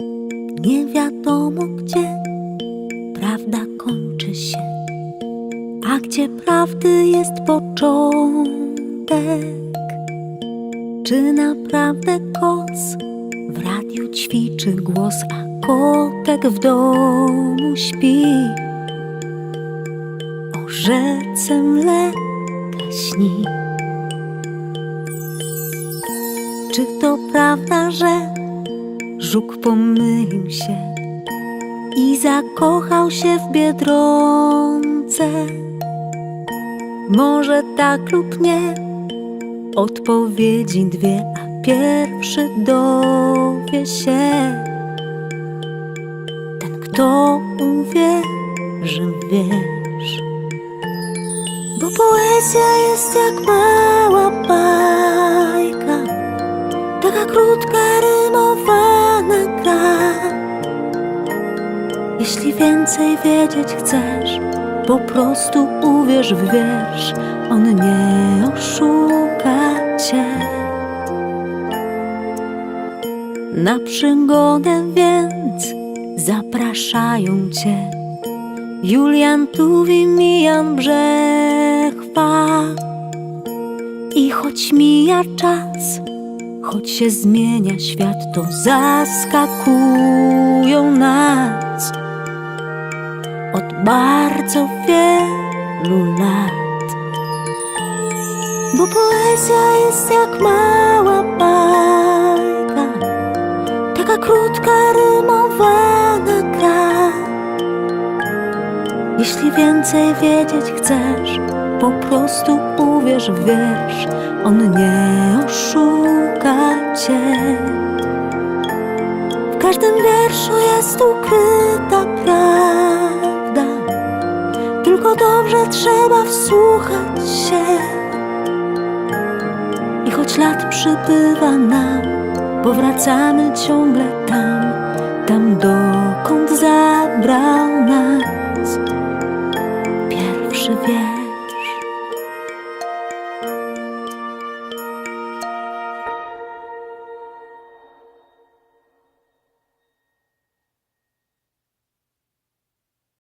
Nie wiadomo gdzie prawda kończy się, a gdzie prawdy jest początek. Czy naprawdę kos w radiu ćwiczy głos, a kotek w domu śpi? O rzece mleka śni. Czy to prawda, że żuk pomylił się i zakochał się w biedronce? Może tak lub nie, odpowiedzi dwie, a pierwszy dowie się. Ten, kto uwierzy, wiesz. Bo poezja jest jak mała bajka, taka krótka, rymowana Jeśli więcej wiedzieć chcesz, po prostu uwierz w wiersz, on nie oszuka cię. Na przygodę więc zapraszają cię Julian Tuwim i Jan Brzechwa. I choć mija czas, choć się zmienia świat, to zaskakują nas od bardzo wielu lat. Bo poezja jest jak mała bajka, taka krótka, rymowana gra. Jeśli więcej wiedzieć chcesz, po prostu uwierz w wiersz, on nie cię. W każdym wierszu jest ukryta prawda, tylko dobrze trzeba wsłuchać się. I choć lat przybywa nam, powracamy ciągle tam, tam dokąd zabrał